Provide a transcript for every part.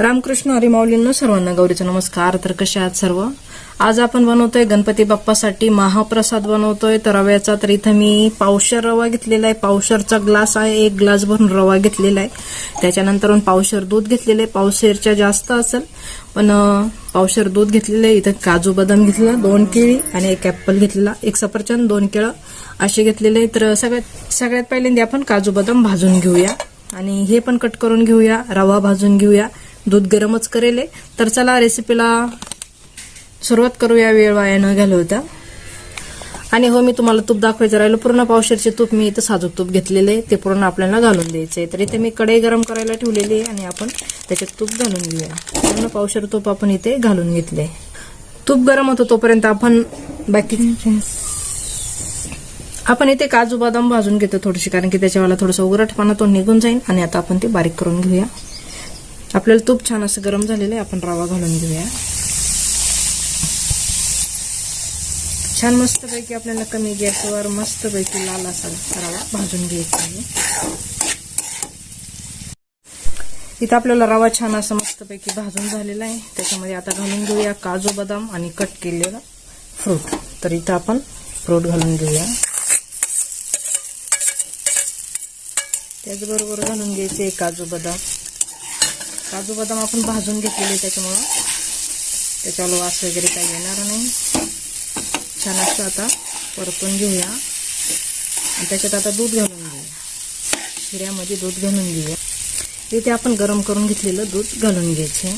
रामकृष्ण हरिमाऊलींना सर्वांना गौरीचा नमस्कार. तर कसे आहात सर्व? आज आपण बनवतोय गणपती बाप्पासाठी महाप्रसाद बनवतोय. तर रव्याचा तर इथं मी पावशर रवा घेतलेला आहे. पावशरचा ग्लास आहे. एक ग्लास भरून रवा घेतलेला आहे. त्याच्यानंतर पावशर दूध घेतलेलं आहे. पावशरच्या जास्त असेल पण पावशर दूध घेतलेलं आहे. इथं काजू बदाम घेतलेला दोन केळी आणि एक ॲप्पल घेतलेला एक सफरचंद दोन केळं असे घेतलेले आहे तर सगळ्यात सगळ्यात पहिल्यांदा आपण काजू बदाम भाजून घेऊया. आणि हे पण कट करून घेऊया. रवा भाजून घेऊया. दूध गरमच करेल तर चला रेसिपीला सुरुवात करूया वेळ वाया न घालवता. आणि हो मी तुम्हाला तूप दाखवायचं राहिलं. पूर्ण पावशेरचे तूप मी इथं साजूक तूप घेतलेले ते पूर्ण आपल्याला घालून द्यायचे तर इथे मी कढई गरम करायला ठेवलेली आहे आणि आपण त्याच्यात तूप घालून घेऊया. पूर्ण पावशर तूप आपण इथे घालून घेतले तूप गरम होतो तोपर्यंत आपण बाकी आपण इथे काजू बदाम भाजून घेतो थोडीशी कारण की त्याच्यावाला थोडंसं उघडटपणा तो निघून जाईल आणि आता आपण ते बारीक करून घेऊया. आपल्याला तूप छान असं गरम झालेलं आहे आपण रवा घालून घेऊया. छान मस्तपैकी आपल्याला कमी गॅसवर मस्तपैकी लाल असा रवा भाजून घ्यायचा आहे. इथं आपल्याला रवा छान असं मस्तपैकी भाजून झालेला आहे. त्याच्यामध्ये आता घालून घेऊया काजू बदाम आणि कट केलेला फ्रूट. तर इथं आपण फ्रूट घालून घेऊया. त्याचबरोबर घालून घ्यायचे काजू बदाम. काजू बदाम आपण भाजून घेतलेले त्याच्यामुळं. त्याच्यावर वास वगैरे काही येणार नाही. छान असं आता परतून घेऊया. आणि त्याच्यात आता दूध घालून घेऊया. शिऱ्यामध्ये दूध घालून घेऊया. इथे आपण गरम करून घेतलेलं दूध घालून घ्यायचे.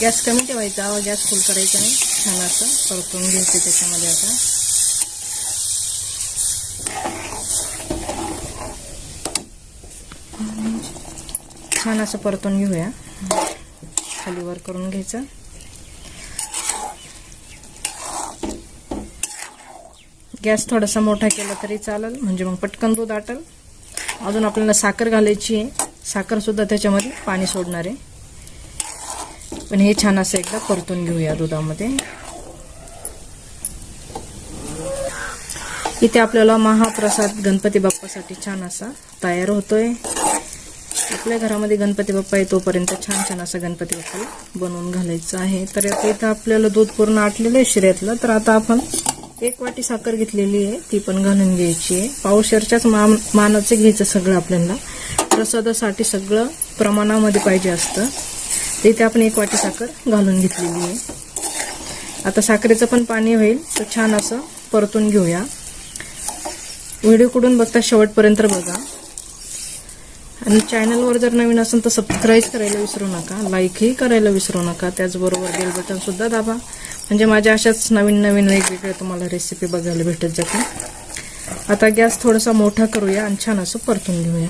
गॅस कमी ठेवायचा गॅस फुल करायचा नाही. छान असं परतून घ्यायचं त्याच्यामध्ये आता. छान असं परतून घेऊया. खाली वर करून घ्यायचं. गॅस थोडासा मोठा केला तरी चालेल म्हणजे मग पटकन दूध आटल. अजून आपल्याला साखर घालायची आहे. साखर सुद्धा त्याच्यामध्ये पाणी सोडणार आहे. पण हे छान असं एकदा परतून घेऊया दुधामध्ये. इथे आपल्याला महाप्रसाद गणपती बाप्पासाठी छान असा तयार होतोय. आपल्या घरामध्ये गणपती बाप्पा येतोपर्यंत तोपर्यंत छान छान असं गणपती बाप्पाला बनवून घालायचं आहे. तर आता इथं आपल्याला दूध पूर्ण आटलेलं आहे शिऱ्यातलं. तर आता आपण एक वाटी साखर घेतलेली आहे ती पण घालून घ्यायची आहे. पावशरच्याच मा मानाचं घ्यायचं सगळं आपल्याला. प्रसादासाठी सगळं प्रमाणामध्ये पाहिजे असतं. तर इथे आपण एक वाटी साखर घालून घेतलेली आहे. आता साखरेचं पण पाणी होईल तर छान असं परतून घेऊया. व्हिडिओ कुठून बघता शेवटपर्यंत बघा. आणि चॅनलवर जर नवीन असेल तर सबस्क्राईब करायला विसरू नका लाईकही करायला विसरू नका त्याचबरोबर बेल बटन सुद्धा दाबा. म्हणजे माझ्या अशाच नवीन नवीन वेगवेगळ्या तुम्हाला रेसिपी बघायला भेटत जातील. आता गॅस थोडासा मोठा करूया आणि छान असं परतून घेऊया.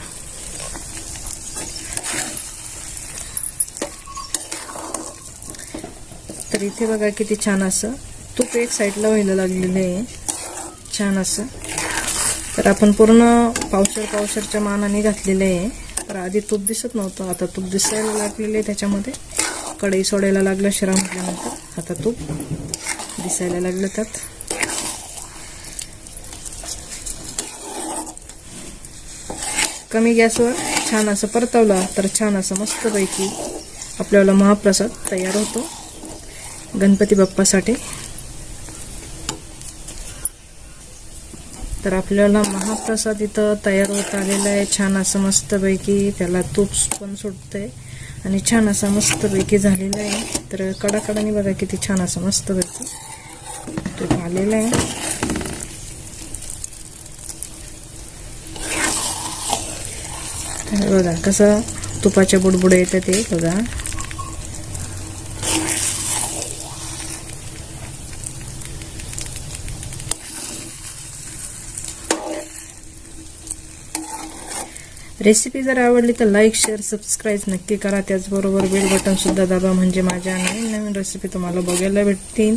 तर इथे बघा किती छान असं तूप एक साईडला व्हायला लागलेलं आहे. छान असं. तर आपण पूर्ण पावशर पावशरच्या मानाने घातलेलं आहे. तर आधी तूप दिसत नव्हतं आता तूप दिसायला लागलेलं आहे त्याच्यामध्ये. कढई सोडायला लागलं शिरा म्हटल्यानंतर. आता तूप दिसायला लागलं त्यात. कमी गॅसवर छान असं परतवला तर छान असं मस्तपैकी आपल्याला महाप्रसाद तयार होतो. गणपती बाप्पासाठी. तर आपल्याला महाप्रसाद इथं तयार होत आलेला आहे. छान असं मस्तपैकी त्याला तूप पण सुटतंय. आणि छान असं मस्तपैकी झालेलं आहे. तर कडाकडाने बघा किती छान असं मस्तपैकी तूप आलेलं आहे. बघा कसं तुपाच्या बुडबुड येतं ते बघा. रेसिपी जर आवडली तर लाईक शेअर सबस्क्राईब नक्की करा. त्याचबरोबर बेल बटनसुद्धा दाबा म्हणजे माझ्या नवीन नवीन रेसिपी तुम्हाला बघायला भेटतील.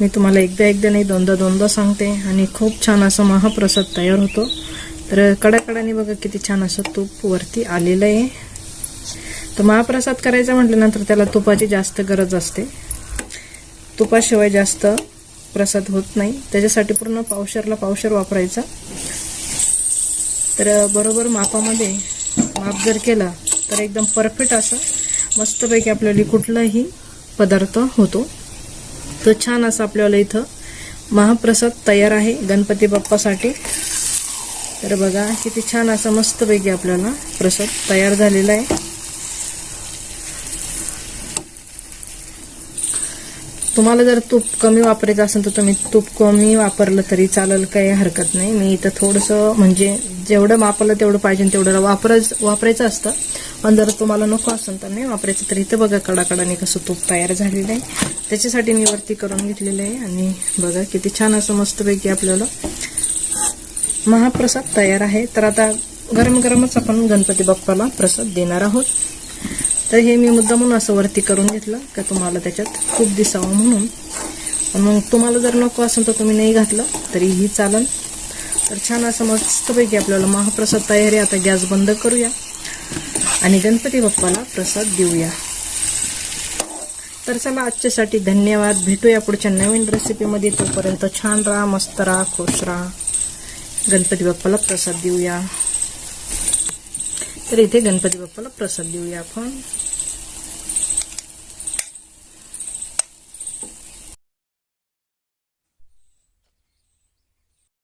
मी तुम्हाला एकदा एकदा नाही दोनदा दोनदा सांगते. आणि खूप छान असं महाप्रसाद तयार होतो. तर कडाकडाने बघा किती छान असं तूप वरती आलेलं आहे. तर महाप्रसाद करायचा म्हटल्यानंतर त्याला तुपाची जास्त गरज असते. तुपाशिवाय जास्त प्रसाद होत नाही. त्याच्यासाठी पूर्ण पावशरला पावशर वापरायचा. तर बरोबर मापामध्ये माप जर केला तर एकदम परफेक्ट असं मस्तपैकी आपल्याला कुठलाही पदार्थ होतो. तर छान असं आपल्याला इथं महाप्रसाद तयार आहे गणपती बाप्पासाठी. तर बघा किती छान असं मस्तपैकी आपल्याला प्रसाद तयार झालेला आहे. तुम्हाला जर तूप कमी वापरायचं असेल तर तुम्ही तूप कमी वापरलं तरी चालेल काही हरकत नाही. मी इथं थोडंसं म्हणजे जेवढं मापलं तेवढं पाहिजे तेवढं वापरच वापरायचं असतं. पण जर तुम्हाला नको असेल तर नाही वापरायचं तर इथं बघा कडाकडाने कसं तूप तयार झालेलं आहे. त्याच्यासाठी मी वरती करून घेतलेलं आहे आणि बघा किती छान असं मस्तपैकी आपल्याला महाप्रसाद तयार आहे. तर आता गरम गरमच आपण गणपती बाप्पाला प्रसाद देणार आहोत. तर हे मी मुद्दामून असं वरती करून घेतलं का तुम्हाला त्याच्यात खूप दिसावं म्हणून. मग तुम्हाला जर नको असेल तर तुम्ही नाही घातलं तरीही चालन. तर छान असं मस्तपैकी आपल्याला महाप्रसाद तयारी आता गॅस बंद करूया आणि गणपती बाप्पाला प्रसाद देऊया. तर चला आजच्यासाठी धन्यवाद. भेटूया पुढच्या नवीन रेसिपीमध्ये. तोपर्यंत छान राहा मस्त राहा खुश राहा. गणपती बाप्पाला प्रसाद देऊया. तर इथे गणपती बाप्पाला प्रसाद देऊया आपण.